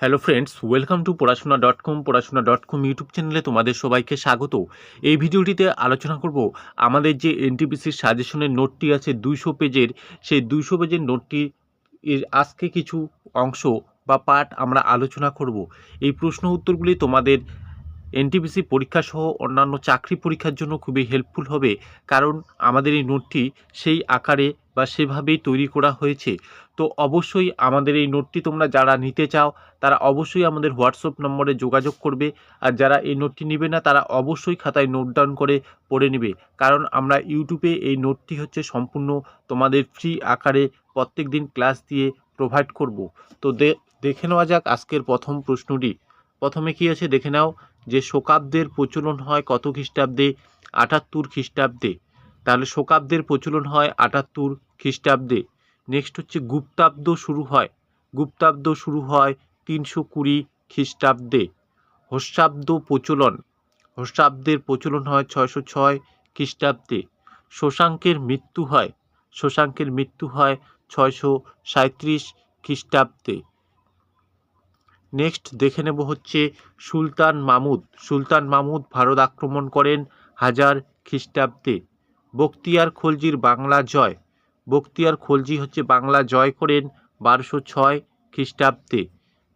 Hello friends welcome to Porashona dot com Porashona dot com YouTube চ্যানেলে তোমাদের সবাইকে স্বাগত। এই ভিডিওটিতে আলোচনা করব আমাদের যে এনটিপিসির সাজেশনের নোটটি আছে দুইশো পেজের, সেই দুইশো পেজের নোটটি আজকে কিছু অংশ বা পার্ট আমরা আলোচনা করব। এই প্রশ্ন উত্তরগুলি তোমাদের এনটিপিসি পরীক্ষা সহ অন্যান্য চাকরি পরীক্ষার জন্য খুবই হেল্পফুল হবে, কারণ আমাদের এই নোটটি সেই আকারে বা সেভাবেই তৈরি করা হয়েছে। তো অবশ্যই আমাদের এই নোটটি তোমরা যারা নিতে চাও, তারা অবশ্যই আমাদের হোয়াটসঅ্যাপ নম্বরে যোগাযোগ করবে, আর যারা এই নোটটি নেবে না, তারা অবশ্যই খাতায় নোট ডাউন করে পড়ে নেবে। কারণ আমরা ইউটিউবে এই নোটটি হচ্ছে সম্পূর্ণ তোমাদের ফ্রি আকারে প্রত্যেক দিন ক্লাস দিয়ে প্রোভাইড করব। তো দেখে নেওয়া যাক আজকের প্রথম প্রশ্নটি। প্রথমে কি আছে? দেখে নাও। যে শোকাব্দের প্রচলন হয় কত খ্রিস্টাব্দে? আটাত্তর খ্রিস্টাব্দে। তাহলে শোকাব্দের প্রচলন হয় আটাত্তর খ্রিস্টাব্দে। নেক্সট হচ্ছে গুপ্তাব্দ শুরু হয়। গুপ্তাব্দ শুরু হয় তিনশো কুড়ি খ্রিস্টাব্দে। হর্ষাব্দ প্রচলন। হর্ষাব্দের প্রচলন হয় ছয়শো ছয় খ্রিস্টাব্দে। শশাঙ্কের মৃত্যু হয়। শশাঙ্কের মৃত্যু হয় ছয়শো সাঁত্রিশ খ্রিস্টাব্দে। নেক্সট দেখে নেব হচ্ছে সুলতান মামুদ। সুলতান মামুদ ভারত আক্রমণ করেন হাজার খ্রিস্টাব্দে। বক্তিয়ার খলজির বাংলা জয়। বখতিয়ার খলজি হচ্ছে বাংলা জয় করেন বারোশো ছয় খ্রিস্টাব্দে।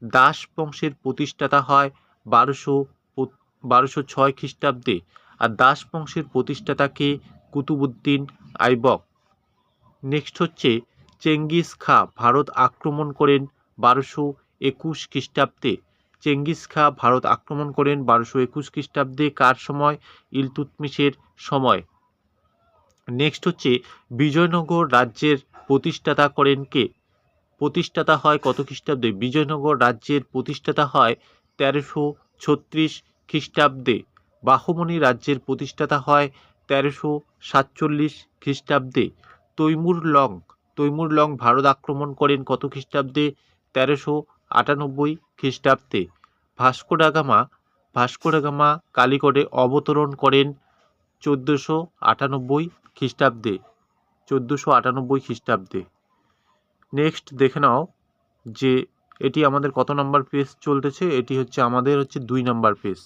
দাস বংশের প্রতিষ্ঠাতা হয় বারোশো বারোশো ছয় খ্রিস্টাব্দে। আর দাস বংশের প্রতিষ্ঠাতাকে কুতুবুদ্দিন আইবক। নেক্সট হচ্ছে চেঙ্গিস খা ভারত আক্রমণ করেন বারোশো একুশ খ্রিস্টাব্দে চেঙ্গিস খা ভারত আক্রমণ করেন। বারোশো একুশ খ্রিস্টাব্দে কার সময়? ইলতুৎমিশের সময়। নেক্সট হচ্ছে, বিজয়নগর রাজ্যের প্রতিষ্ঠাতা করেন কে? প্রতিষ্ঠাতা হয় কত খ্রিস্টাব্দে? বিজয়নগর রাজ্যের প্রতিষ্ঠাতা হয় তেরোশো ছত্রিশ খ্রিস্টাব্দে। বাহমনি রাজ্যের প্রতিষ্ঠাতা হয় তেরোশো সাতচল্লিশ খ্রিস্টাব্দে। Timur Lang Timur Lang Bharat আক্রমণ করেন কত খ্রিস্টাব্দে? তেরোশো আটানব্বই খ্রিস্টাব্দে Vasco da Gama, Vasco da Gama কালিকটে অবতরণ করেন চোদ্দোশো আটানব্বই খ্রিস্টাব্দে, চোদ্দোশো আটানব্বই খ্রিস্টাব্দে। নেক্সট দেখে নাও যে এটি আমাদের কত নাম্বার পেজ চলতেছে, এটি হচ্ছে আমাদের হচ্ছে দুই নাম্বার পেজ।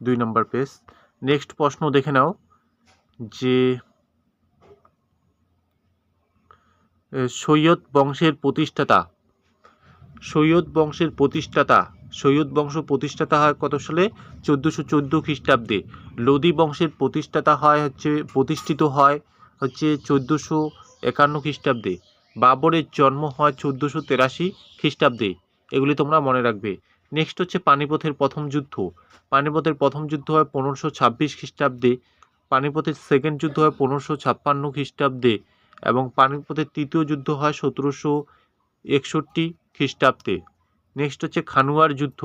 দুই নাম্বার পেজ। নেক্সট প্রশ্ন দেখে নাও যে এ, সৈয়দ বংশের প্রতিষ্ঠাতা। সৈয়দ বংশের প্রতিষ্ঠাতা। সৈয়দ বংশ প্রতিষ্ঠাতা হয় কত সালে? চোদ্দোশো চোদ্দ খ্রিস্টাব্দে। লোদি বংশের প্রতিষ্ঠাতা হয় হচ্ছে, প্রতিষ্ঠিত হয় হচ্ছে চোদ্দোশো একান্ন খ্রিস্টাব্দে। বাবরের জন্ম হয় চোদ্দোশো তেরাশি খ্রিস্টাব্দে। এগুলি তোমরা মনে রাখবে। নেক্সট হচ্ছে পানিপথের প্রথম যুদ্ধ। পানিপথের প্রথম যুদ্ধ হয় পনেরোশো ছাব্বিশ খ্রিস্টাব্দে। পানিপথের সেকেন্ড যুদ্ধ হয় পনেরোশো ছাপ্পান্ন খ্রিস্টাব্দে। এবং পানিপথের তৃতীয় যুদ্ধ হয় সতেরোশো একষট্টি খ্রিস্টাব্দে। নেক্সট হচ্ছে খানুয়ার যুদ্ধ।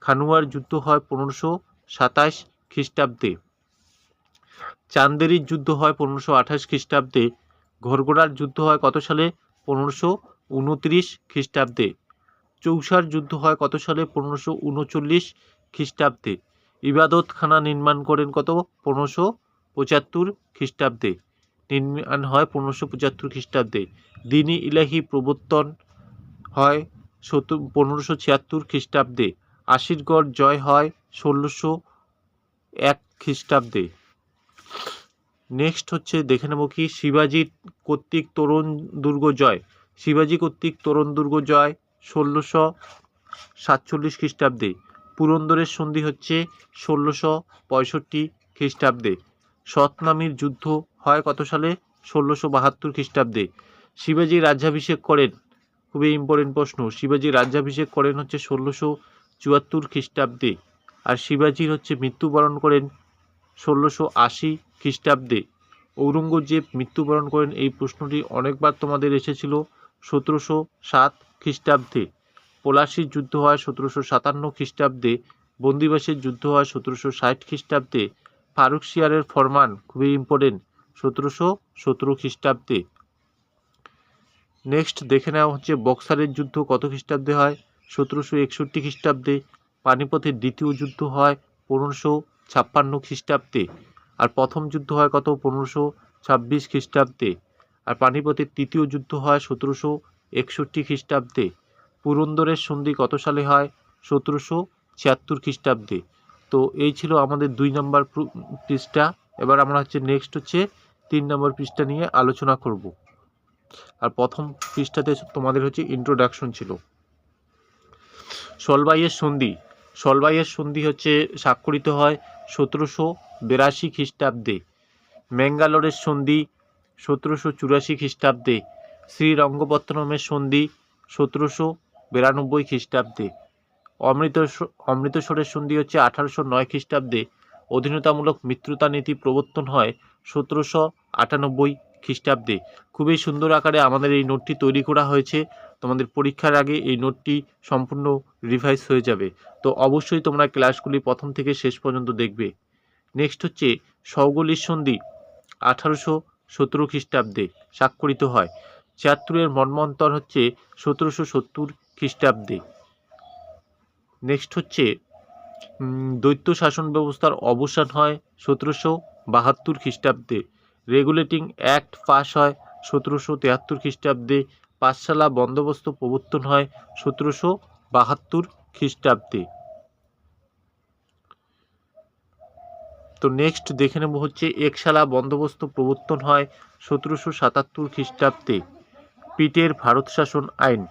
খানুয়ার যুদ্ধ হয় পনেরোশো সাতাশ খ্রিস্টাব্দে। চান্দেরির যুদ্ধ হয় পনেরোশো আঠাশ খ্রিস্টাব্দে। ঘরগোড়ার যুদ্ধ হয় কত সালে? পনেরোশো উনত্রিশ খ্রিস্টাব্দে। চৌসার যুদ্ধ হয় কত সালে? পনেরোশো উনচল্লিশ খ্রিস্টাব্দে। ইবাদতখানা নির্মাণ করেন কত? পনেরোশো পঁচাত্তর খ্রিস্টাব্দে। নির্মাণ হয় পনেরোশো পঁচাত্তর খ্রিস্টাব্দে। দিনী ইলাহি প্রবর্তন হয় সত্তর পনেরোশো ছিয়াত্তর খ্রিস্টাব্দে। আশিরগড় জয় হয় ষোলোশো এক খ্রিস্টাব্দে। নেক্সট হচ্ছে দেখে নেব কি শিবাজির কর্তৃক তরুণ দুর্গ জয়। শিবাজি কর্তৃক তরুণ দুর্গ জয় ষোলোশো সাতচল্লিশ খ্রিস্টাব্দে। পুরন্দরের সন্ধি হচ্ছে ষোলোশো পঁয়ষট্টি খ্রিস্টাব্দে। সতনামীর যুদ্ধ হয় কত সালে? ষোলোশো বাহাত্তর খ্রিস্টাব্দে। শিবাজি রাজ্যাভিষেক করেন। খুবই ইম্পর্টেন্ট প্রশ্ন। শিবাজি রাজ্যাভিষেক করেন হচ্ছে ষোলোশো চুয়াত্তর খ্রিস্টাব্দে আর শিবাজির হচ্ছে মৃত্যুবরণ করেন ষোলোশো আশি খ্রিস্টাব্দে। ঔরঙ্গজেব মৃত্যুবরণ করেন, এই প্রশ্নটি অনেকবার তোমাদের এসেছিল সতেরোশো সাত খ্রিস্টাব্দে। পলাশির যুদ্ধ হয় সতেরোশো সাতান্ন খ্রিস্টাব্দে। বন্দিবাসের যুদ্ধ হয় সতেরোশো ষাট খ্রিস্টাব্দে। ফারুক শিয়ারের ফরমান খুবই ইম্পর্টেন্ট সতেরোশো সতেরো খ্রিস্টাব্দে। নেক্সট দেখে নেওয়া হচ্ছে বক্সারের যুদ্ধ কত খ্রিস্টাব্দে হয়? সতেরোশো একষট্টি খ্রিস্টাব্দে পানিপথের দ্বিতীয় যুদ্ধ হয় পনেরোশো ছাপ্পান্ন খ্রিস্টাব্দে। আর প্রথম যুদ্ধ হয় কত? পনেরোশো ছাব্বিশ খ্রিস্টাব্দে। আর পানিপথের তৃতীয় যুদ্ধ হয় সতেরোশো একষট্টি খ্রিস্টাব্দে। পুরন্দরের সন্ধি কত সালে হয়? সতেরোশো ছিয়াত্তর খ্রিস্টাব্দে। তো এই ছিল আমাদের দুই নম্বর পৃষ্ঠা। এবার আমরা হচ্ছে নেক্সট হচ্ছে তিন নম্বর পৃষ্ঠা নিয়ে আলোচনা করব। আর প্রথম পৃষ্ঠাতে তোমাদের হচ্ছে ইন্ট্রোডাকশন ছিল। সলবাইয়ের সন্ধি। সলবাইয়ের সন্ধি হচ্ছে স্বাক্ষরিত হয় সতেরোশো বিরাশি খ্রিস্টাব্দে। ম্যাঙ্গালোরের সন্ধি সতেরোশো চুরাশি খ্রিস্টাব্দে। শ্রীরঙ্গপত্তনমের সন্ধি সতেরোশো বিরানব্বই খ্রিস্টাব্দে। অমৃত অমৃতসরের সন্ধি হচ্ছে আঠারোশো নয় খ্রিস্টাব্দে। অধীনতামূলক মিত্রতা নীতি প্রবর্তন হয় সতেরোশো আটানব্বই খ্রিস্টাব্দে। খুবই সুন্দর আকারে আমাদের এই নোটটি তৈরি করা হয়েছে। তোমাদের পরীক্ষার আগে এই নোটটি সম্পূর্ণ রিভাইজ হয়ে যাবে। তো অবশ্যই তোমরা ক্লাসগুলি প্রথম থেকে শেষ পর্যন্ত দেখবে। নেক্সট হচ্ছে সৌগলির সন্ধি, আঠারোশো সতেরো খ্রিস্টাব্দে স্বাক্ষরিত হয়। ছিয়াত্তরের মর্মন্তর হচ্ছে সতেরোশো সত্তর খ্রিস্টাব্দে। নেক্সট হচ্ছে দৈত্য শাসন ব্যবস্থার অবসান হয় সতেরোশো বাহাত্তর খ্রিস্টাব্দে। রেগুলেটিং অ্যাক্ট পাস হয় সতেরোশো তেহাত্তর খ্রিস্টাব্দে। পাঠশালা বন্দোবস্ত প্রবর্তন হয় সতেরোশো বাহাত্তর খ্রিস্টাব্দে। তো নেক্সট দেখে নেব হচ্ছে একশালা বন্দোবস্ত প্রবর্তন হয় সতেরোশো সাতাত্তর খ্রিস্টাব্দে। পিটের ভারত শাসন আইন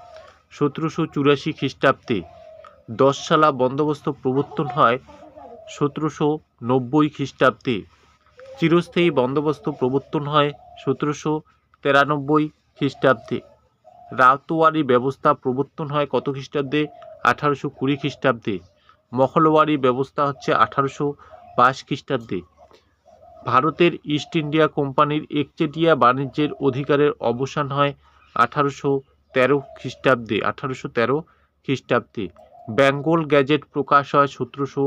সতেরোশো চুরাশি খ্রিস্টাব্দে। দশশালা বন্দোবস্ত প্রবর্তন হয় সতেরোশো নব্বই খ্রিস্টাব্দে। চিরস্থায়ী বন্দোবস্ত প্রবর্তন হয় সতেরোশো তেরানব্বই খ্রিস্টাব্দে। রাতোয়ারি ব্যবস্থা প্রবর্তন হয় কত খ্রিস্টাব্দে? আঠারোশো কুড়ি খ্রিস্টাব্দে। মহলওয়ারি ব্যবস্থা হচ্ছে আঠারোশো বাইশ খ্রিস্টাব্দে। ভারতের ইস্ট ইন্ডিয়া কোম্পানির একচেটিয়া বাণিজ্যের অধিকারের অবসান হয় আঠারোশো তেরো খ্রিস্টাব্দে, আঠারোশো তেরো খ্রিস্টাব্দে। বেঙ্গল গ্যাজেট প্রকাশ হয় সতেরোশো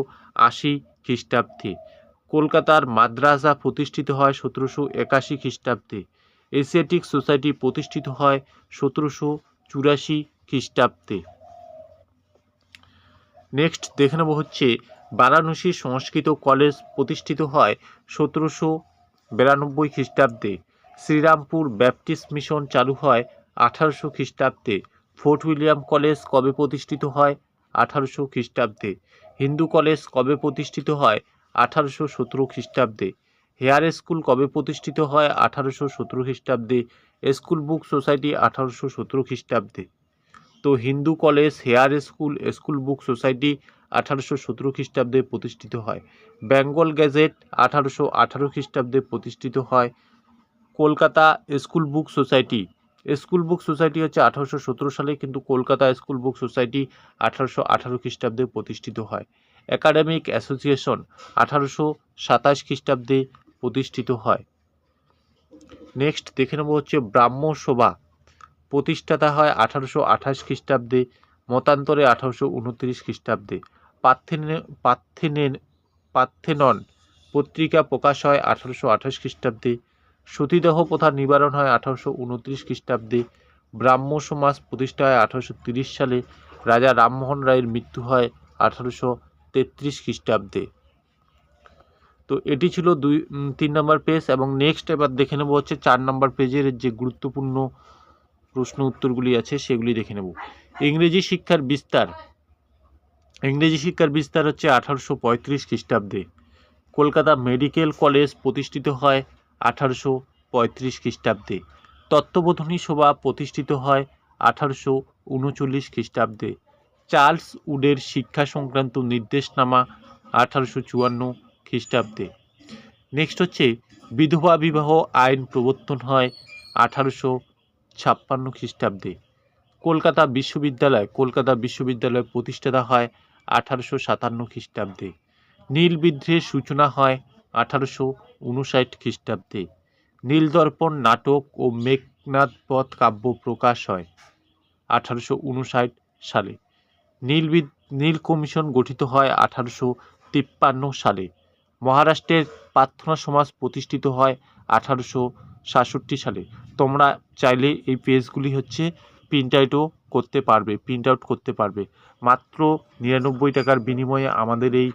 আশি খ্রিস্টাব্দে। কলকাতার মাদ্রাসা প্রতিষ্ঠিত হয় সতেরোশো একাশি খ্রিস্টাব্দে। এশিয়াটিক সোসাইটি প্রতিষ্ঠিত হয় সতেরোশো চুরাশি খ্রিস্টাব্দে। নেক্সট দেখে নেব হচ্ছে বারাণসী সংস্কৃত কলেজ প্রতিষ্ঠিত হয় সতেরোশো বিরানব্বই খ্রিস্টাব্দে। শ্রীরামপুর ব্যাপটিস্ট মিশন চালু হয় আঠারোশো খ্রিস্টাব্দে। ফোর্ট উইলিয়াম কলেজ কবে প্রতিষ্ঠিত হয়? আঠারোশো খ্রিস্টাব্দে। হিন্দু কলেজ কবে প্রতিষ্ঠিত হয়? আঠারোশো সতেরো খ্রিস্টাব্দে। হেয়ার স্কুল কবে প্রতিষ্ঠিত হয়? আঠারোশো সতেরো খ্রিস্টাব্দে। স্কুল বুক সোসাইটি আঠারোশো সতেরো খ্রিস্টাব্দে। তো Hindu college, Hare school school book society আঠারোশো সতেরো খ্রিস্টাব্দে প্রতিষ্ঠিত হয়। বেঙ্গল গ্যাজেট আঠারোশো আঠারো খ্রিস্টাব্দে প্রতিষ্ঠিত হয়। Kolkata school book society school book society হচ্ছে আঠারোশো সতেরো সালে কিন্তু কলকাতা স্কুল বুক সোসাইটি আঠারোশো আঠারো খ্রিস্টাব্দে প্রতিষ্ঠিত হয়। একাডেমিক অ্যাসোসিয়েশন আঠারোশো সাতাশ খ্রিস্টাব্দে প্রতিষ্ঠিত হয়। নেক্সট দেখে নেব হচ্ছে ব্রাহ্ম সভা। প্রতিষ্ঠাতা হয় আঠারোশো আঠাশ খ্রিস্টাব্দে, মতান্তরে আঠারোশো উনত্রিশ খ্রিস্টাব্দে। পার্থেনে পার্থেনেন পার্থেনন পত্রিকা প্রকাশ হয় আঠারোশো আঠাশ খ্রিস্টাব্দে। সতীদাহ প্রথা নিবারণ হয় আঠারোশো উনত্রিশ খ্রিস্টাব্দে। ব্রাহ্ম সমাজ প্রতিষ্ঠা হয় আঠারোশো তিরিশ সালে। রাজা রামমোহন রায়ের মৃত্যু হয় আঠারোশো তেত্রিশ খ্রিস্টাব্দে। তো এটি ছিল দুই তিন নম্বর পেজ এবং নেক্সট এবার দেখে নেব হচ্ছে চার নম্বর পেজের যে গুরুত্বপূর্ণ প্রশ্ন উত্তরগুলি আছে সেগুলি দেখে নেব। ইংরেজি শিক্ষার বিস্তার। ইংরেজি শিক্ষার বিস্তার হচ্ছে আঠারোশো পঁয়ত্রিশ খ্রিস্টাব্দে। কলকাতা মেডিকেল কলেজ প্রতিষ্ঠিত হয় আঠারোশো পঁয়ত্রিশ খ্রিস্টাব্দে। তত্ত্ববোধনী সভা প্রতিষ্ঠিত হয় আঠারোশো উনচল্লিশ খ্রিস্টাব্দে। চার্লস উডের শিক্ষা সংক্রান্ত নির্দেশনামা আঠারোশো চুয়ান্ন খ্রিস্টাব্দে। নেক্সট হচ্ছে, বিধবা বিবাহ আইন প্রবর্তন হয় আঠারোশো ছাপ্পান্ন খ্রিস্টাব্দে। কলকাতা বিশ্ববিদ্যালয় কলকাতা বিশ্ববিদ্যালয় প্রতিষ্ঠাতা হয় আঠারোশো সাতান্ন খ্রিস্টাব্দে। নীল বিদ্রোহের সূচনা হয় আঠারোশো উনষাট খ্রিস্টাব্দে নীলদর্পণ নাটক ও মেঘনাদ পথ কাব্য প্রকাশ হয় আঠারোশো উনষাট সালে। নীল বিদ নীল কমিশন গঠিত হয় আঠারোশো তিপ্পান্ন সালে। মহারাষ্ট্রের প্রার্থনা সমাজ প্রতিষ্ঠিত হয় আঠারোশো সাতষট্টি সালে। তোমরা চাইলে এই পেজগুলি হচ্ছে প্রিন্ট আউটও করতে পারবে প্রিন্ট আউট করতে পারবে। মাত্র নিরানব্বই টাকার বিনিময়ে আমাদের এই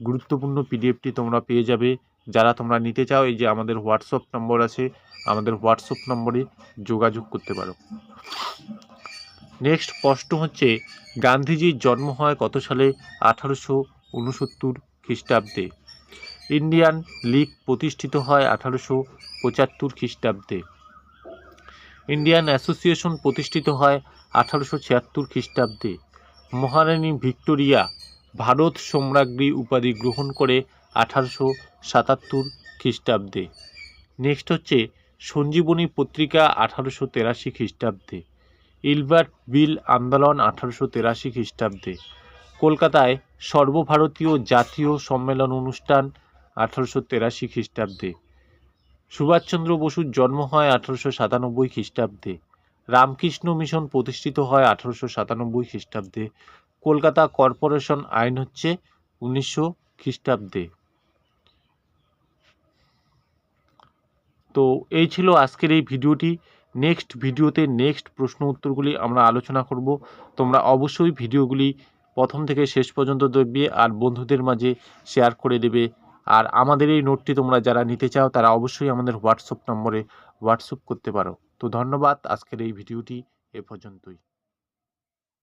গুরুত্বপূর্ণ পিডিএফটি তোমরা পেয়ে যাবে। যারা তোমরা নিতে চাও, এই যে আমাদের হোয়াটসঅ্যাপ নম্বর আছে, আমাদের হোয়াটসঅ্যাপ নম্বরে যোগাযোগ করতে পারো। নেক্সট প্রশ্ন হচ্ছে, গান্ধীজির জন্ম হয় কত সালে? আঠারোশো উনসত্তর খ্রিস্টাব্দে। ইন্ডিয়ান লীগ প্রতিষ্ঠিত হয় আঠারোশো পঁচাত্তর খ্রিস্টাব্দে। ইন্ডিয়ান অ্যাসোসিয়েশন প্রতিষ্ঠিত হয় আঠারোশো ছিয়াত্তর খ্রিস্টাব্দে। মহারানী ভিক্টোরিয়া ভারত সম্রাজ্ঞী উপাধি গ্রহণ করে আঠারোশো সাতাত্তর খ্রিস্টাব্দে। নেক্সট হচ্ছে সঞ্জীবনী পত্রিকা আঠারোশো তেরাশি খ্রিস্টাব্দে। ইলবার্ট বিল আন্দোলন আঠারোশো তেরাশি খ্রিস্টাব্দে। কলকাতায় সর্বভারতীয় জাতীয় সম্মেলন অনুষ্ঠান আঠারোশো তেরাশি খ্রিস্টাব্দে। সুভাষচন্দ্র বসুর জন্ম হয় আঠারোশো সাতানব্বই খ্রিস্টাব্দে। রামকৃষ্ণ মিশন প্রতিষ্ঠিত হয় আঠারোশো সাতানব্বই খ্রিস্টাব্দে। কলকাতা কর্পোরেশন আইন হচ্ছে উনিশশো খ্রিস্টাব্দে। তো এই ছিল আজকের এই ভিডিওটি। নেক্সট ভিডিওতে নেক্সট প্রশ্ন উত্তরগুলি আমরা আলোচনা করব। তোমরা অবশ্যই ভিডিওগুলি প্রথম থেকে শেষ পর্যন্ত দেখবে আর বন্ধুদের মাঝে শেয়ার করে দেবে। আর আমাদের এই নোটটি তোমরা যারা নিতে চাও, তারা অবশ্যই আমাদের হোয়াটসঅ্যাপ নম্বরে হোয়াটসঅ্যাপ করতে পারো। তো ধন্যবাদ, আজকের এই ভিডিওটি এ পর্যন্তই।